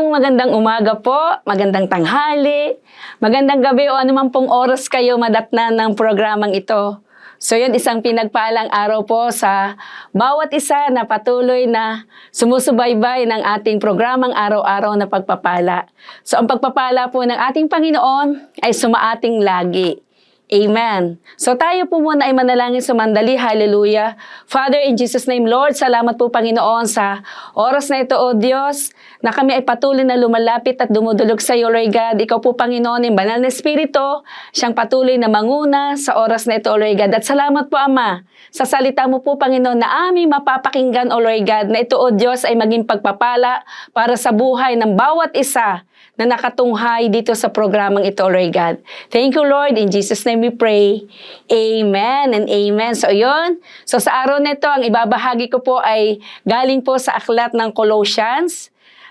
naranasan Ang magandang umaga po, magandang tanghali, magandang gabi o anuman pong oras kayo madatnan ng programang ito. So yun, isang pinagpalang araw po sa bawat isa na patuloy na sumusubaybay ng ating programang araw-araw na pagpapala. So ang pagpapala po ng ating Panginoon ay sumaating lagi. Amen. So tayo po muna ay manalangin sumandali. Hallelujah. Father, in Jesus' name, Lord, salamat po Panginoon sa oras na ito, O Diyos, na kami ay patuloy na lumalapit at dumudulog sa iyo, Lord God. Ikaw po, Panginoon, yung banal na Espiritu, siyang patuloy na manguna sa oras na ito, O Lord God. At salamat po, Ama, sa salita mo po, Panginoon, na aming mapapakinggan, O Lord God, na ito, O Diyos, ay maging pagpapala para sa buhay ng bawat isa na nakatunghay dito sa programang ito, Lord God. Thank you, Lord. In Jesus' name we pray. Amen and amen. So, yun. So, sa araw na ito, ang ibabahagi ko po ay galing po sa aklat ng Colossians.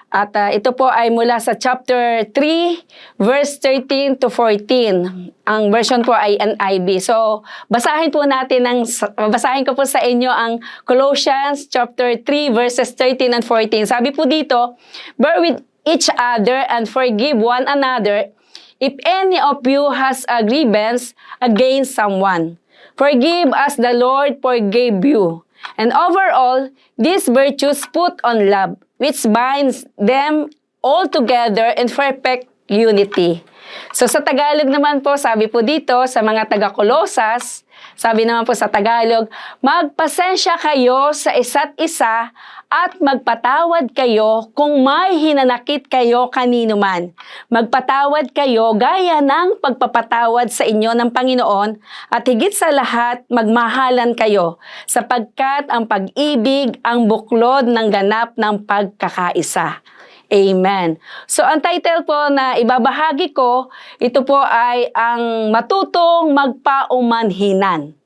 At ah, ito po ay mula sa chapter 3, verse 13 to 14. Ang version po ay NIV. So, basahin po natin ang basahin ko po sa inyo ang Colossians chapter 3 verses 13 and 14. Sabi po dito, bear with each other and forgive one another if any of you has a grievance against someone. Forgive as the Lord forgave you. And overall, these virtues put on love, which binds them all together in perfect unity. So sa Tagalog naman po, sabi po dito sa mga taga-Kolosas, sabi naman po sa Tagalog, magpasensya kayo sa isa't isa at magpatawad kayo kung may hinanakit kayo kanino man. Magpatawad kayo gaya ng pagpapatawad sa inyo ng Panginoon at higit sa lahat, magmahalan kayo sapagkat ang pag-ibig ang buklod ng ganap ng pagkakaisa. Amen. So ang title po na ibabahagi ko, ito po ay ang matutong magpaumanhinan.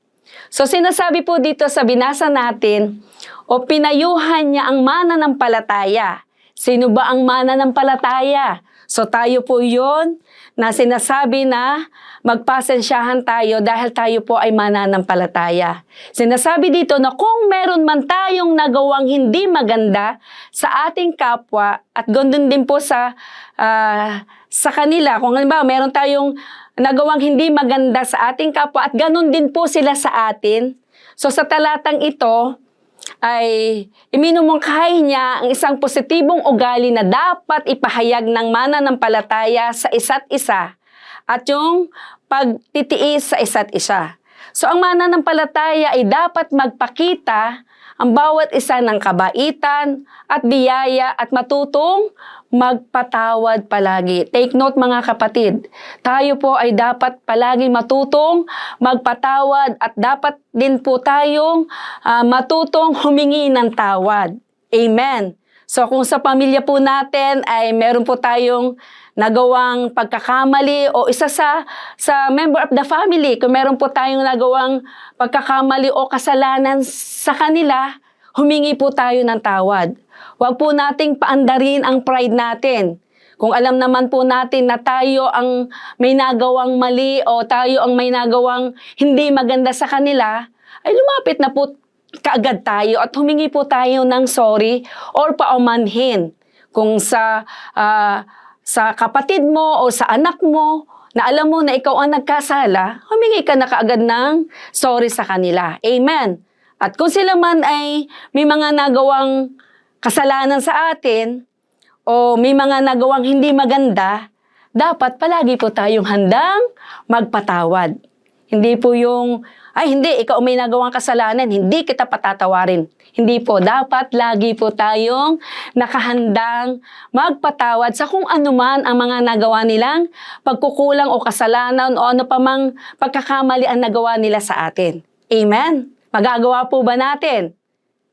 So sinasabi po dito sa binasa natin, o pinayuhan niya ang mananampalataya. Sino ba ang mananampalataya? So tayo po yon na sinasabi na magpasensyahan tayo dahil tayo po ay mananampalataya. Sinasabi dito na kung meron man tayong nagawang hindi maganda sa ating kapwa at gandun din po sa ah, sa kanila, kung halimbawa meron tayong nagawang hindi maganda sa ating kapwa at ganun din po sila sa atin. So sa talatang ito, ay iminumungkahi niya ang isang positibong ugali na dapat ipahayag ng mananampalataya sa isa't isa at yung pagtitiis sa isa't isa. So ang mananampalataya ay dapat magpakita ang bawat isa ng kabaitan at biyaya at matutong magpatawad palagi. Take note mga kapatid, tayo po ay dapat palagi matutong magpatawad at dapat din po tayong ah, matutong humingi ng tawad. Amen. So kung sa pamilya po natin ay meron po tayong nagawang pagkakamali o isa sa sa member of the family, kung meron po tayong nagawang pagkakamali o kasalanan sa kanila, humingi po tayo ng tawad. Huwag po nating paandarin ang pride natin. Kung alam naman po natin na tayo ang may nagawang mali o tayo ang may nagawang hindi maganda sa kanila, ay lumapit na po kaagad tayo at humingi po tayo ng sorry or paumanhin. Kung sa ah, sa kapatid mo o sa anak mo na alam mo na ikaw ang nagkasala, humingi ka na kaagad ng sorry sa kanila. Amen. At kung sila man ay may mga nagawang kasalanan sa atin o may mga nagawang hindi maganda, dapat palagi po tayong handang magpatawad. Hindi po yung, ay hindi, ikaw may nagawang kasalanan, hindi kita patatawarin. Hindi po, dapat lagi po tayong nakahandang magpatawad sa kung ano man ang mga nagawa nilang pagkukulang o kasalanan o ano pa mang pagkakamali ang nagawa nila sa atin. Amen? Magagawa po ba natin?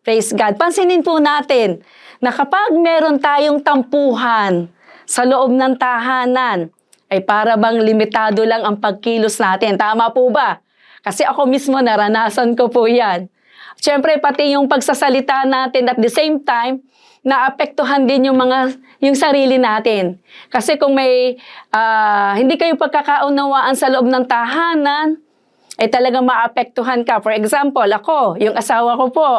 Praise God. Pansinin po natin na kapag meron tayong tampuhan sa loob ng tahanan, ay para bang limitado lang ang pagkilos natin. Tama po ba? Kasi ako mismo naranasan ko po yan. Siyempre, pati yung pagsasalita natin at the same time, naapektuhan din yung mga yung sarili natin. Kasi kung may ah, hindi kayo pagkakaunawaan sa loob ng tahanan, ay talagang maapektuhan ka. For example, ako, yung asawa ko po,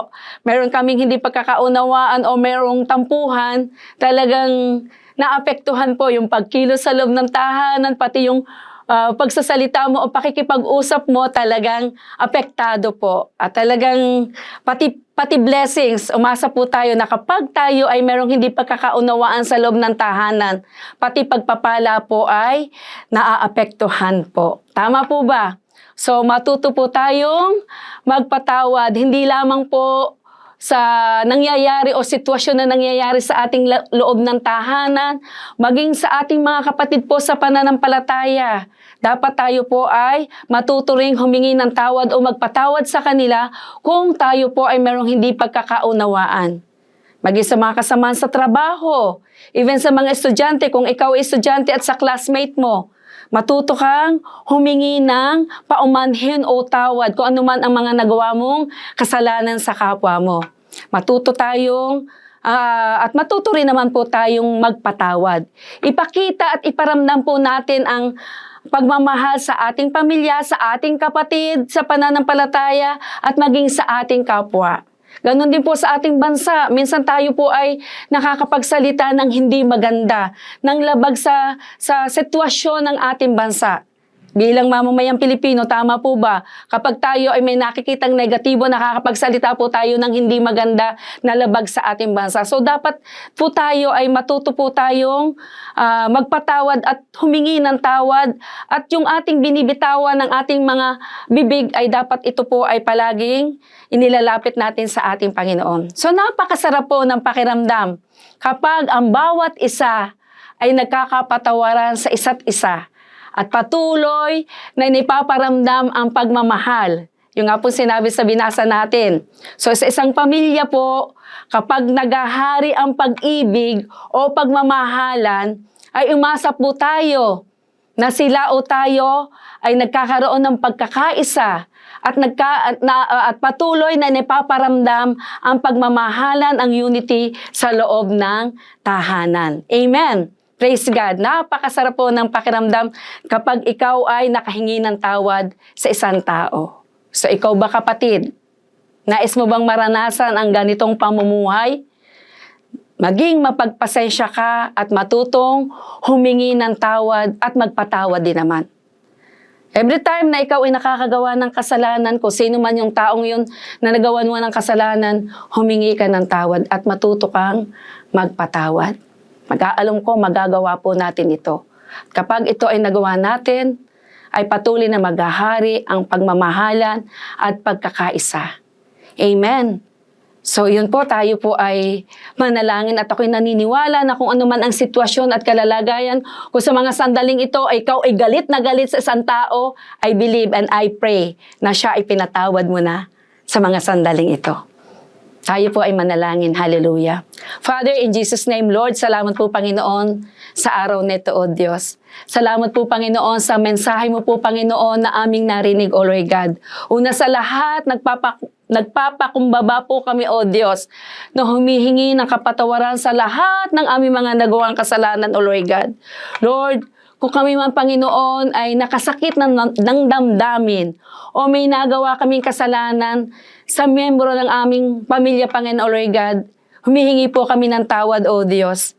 meron kaming hindi pagkakaunawaan o merong tampuhan, talagang naapektuhan po yung pagkilos sa loob ng tahanan, pati yung ah, pagsasalita mo o pakikipag-usap mo talagang apektado po. At talagang pati, pati blessings, umasa po tayo na kapag tayo ay merong hindi pagkakaunawaan sa loob ng tahanan, pati pagpapala po ay naaapektuhan po. Tama po ba? So matuto po tayong magpatawad, hindi lamang po sa nangyayari o sitwasyon na nangyayari sa ating loob ng tahanan, maging sa ating mga kapatid po sa pananampalataya. Dapat tayo po ay matuto ring humingi ng tawad o magpatawad sa kanila kung tayo po ay merong hindi pagkakaunawaan. Maging sa mga kasamahan sa trabaho, even sa mga estudyante, kung ikaw ay estudyante at sa classmate mo, matuto kang humingi ng paumanhin o tawad kung ano man ang mga nagawa mong kasalanan sa kapwa mo. Matuto tayong ah, at matuto rin naman po tayong magpatawad. Ipakita at iparamdam po natin ang pagmamahal sa ating pamilya, sa ating kapatid, sa pananampalataya at maging sa ating kapwa. Ganon din po sa ating bansa. Minsan tayo po ay nakakapagsalita ng hindi maganda, ng labag sa, sa sitwasyon ng ating bansa. Bilang mamamayang Pilipino, tama po ba? Kapag tayo ay may nakikitang negatibo, nakakapagsalita po tayo ng hindi maganda na labag sa ating bansa. So dapat po tayo ay matuto po tayong ah, magpatawad at humingi ng tawad at yung ating binibitawan ng ating mga bibig ay dapat ito po ay palaging inilalapit natin sa ating Panginoon. So napakasarap po ng pakiramdam kapag ang bawat isa ay nagkakapatawaran sa isa't isa at patuloy na inipaparamdam ang pagmamahal. Yung nga po sinabi sa binasa natin. So sa isang pamilya po, kapag nagahari ang pag-ibig o pagmamahalan, ay umasa po tayo na sila o tayo ay nagkakaroon ng pagkakaisa at nagka at, na, at patuloy na nipaparamdam ang pagmamahalan ang unity sa loob ng tahanan. Amen. Praise God. Napakasarap po ng pakiramdam kapag ikaw ay nakahingi ng tawad sa isang tao. So ikaw ba kapatid? Nais mo bang maranasan ang ganitong pamumuhay? Maging mapagpasensya ka at matutong humingi ng tawad at magpatawad din naman. Every time na ikaw ay nakakagawa ng kasalanan, kung sino man yung taong yun na nagawa mo ng kasalanan, humingi ka ng tawad at matuto kang magpatawad. Mag-aalong ko, magagawa po natin ito. Kapag ito ay nagawa natin, ay patuloy na maghahari ang pagmamahalan at pagkakaisa. Amen. So yun po, tayo po ay manalangin at ako'y naniniwala na kung ano man ang sitwasyon at kalalagayan, kung sa mga sandaling ito ay ikaw ay galit na galit sa isang tao, I believe and I pray na siya ay pinatawad mo na sa mga sandaling ito. Tayo po ay manalangin. Hallelujah. Father, in Jesus' name, Lord, salamat po, Panginoon, sa araw nito, O Diyos. Salamat po, Panginoon, sa mensahe mo po, Panginoon, na aming narinig, O Lord God. Una sa lahat, nagpapa, nagpapakumbaba po kami, O Diyos, na humihingi ng kapatawaran sa lahat ng aming mga nagawang kasalanan, O Lord God. Lord, kung kami man, Panginoon, ay nakasakit ng, ng damdamin o may nagawa kaming kasalanan sa miyembro ng aming pamilya, Panginoon, Lord God, humihingi po kami ng tawad, O Diyos.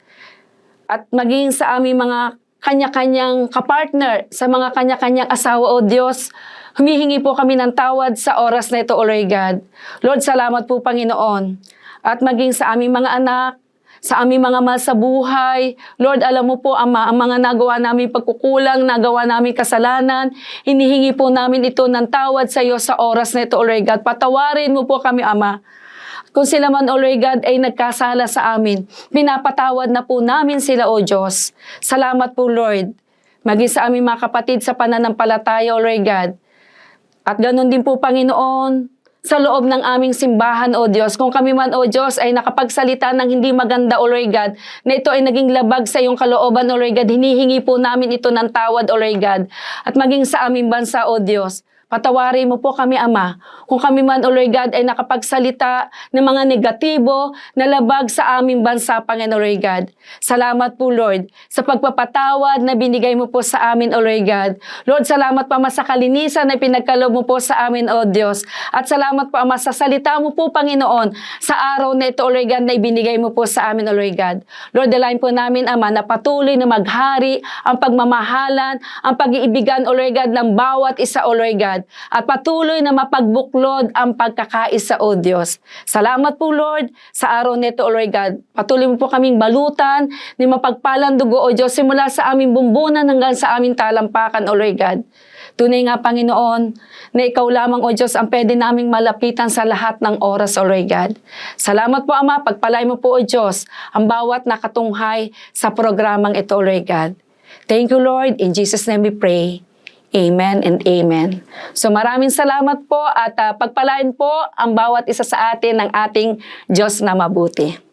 At maging sa aming mga kanya-kanyang kapartner, sa mga kanya-kanyang asawa, O Diyos, humihingi po kami ng tawad sa oras na ito, O Lord God. Lord, salamat po, Panginoon. At maging sa aming mga anak, sa aming mga mahal sa buhay. Lord, alam mo po, Ama, ang mga nagawa namin pagkukulang, nagawa namin kasalanan, hinihingi po namin ito ng tawad sa iyo sa oras na ito, O Lord God. Patawarin mo po kami, Ama. Kung sila man, O Lord God, ay nagkasala sa amin, pinapatawad na po namin sila, O Diyos. Salamat po, Lord. Maging sa aming mga kapatid sa pananampalataya, O Lord God. At ganun din po, Panginoon, sa loob ng aming simbahan, O Diyos. Kung kami man, O Diyos, ay nakapagsalita ng hindi maganda, O Lord God, na ito ay naging labag sa iyong kalooban, O Lord God, hinihingi po namin ito ng tawad, O Lord God. At maging sa aming bansa, O Diyos, Patawarin mo po kami, Ama. Kung kami man, O Lord God, ay nakapagsalita ng mga negatibo na labag sa aming bansa, Panginoon Lord God. Salamat po, Lord, sa pagpapatawad na binigay mo po sa amin, O Lord God. Lord, salamat po, Ama, sa kalinisan na pinagkalob mo po sa amin, O Diyos. At salamat po, Ama, sa salita mo po, Panginoon, sa araw na ito, O Lord God, na ibinigay mo po sa amin, O Lord God. Lord, dalayan po namin, Ama, na patuloy na maghari ang pagmamahalan, ang pag-iibigan, O Lord God, ng bawat isa, O Lord God. At patuloy na mapagbuklod ang pagkakaisa, O Diyos. Salamat po, Lord, sa araw nito, O Lord God. Patuloy mo po kaming balutan ni mapagpalang dugo, O Diyos, simula sa aming bumbunan hanggang sa aming talampakan, O Lord God. Tunay nga, Panginoon, na Ikaw lamang, O Diyos, ang pwede naming malapitan sa lahat ng oras, O Lord God. Salamat po, Ama. Pagpalay mo po, O Diyos, ang bawat nakatunghay sa programang ito, O Lord God. Thank you, Lord. In Jesus' name we pray. Amen and amen. So maraming salamat po at ah, pagpalain po ang bawat isa sa atin ng ating Diyos na mabuti.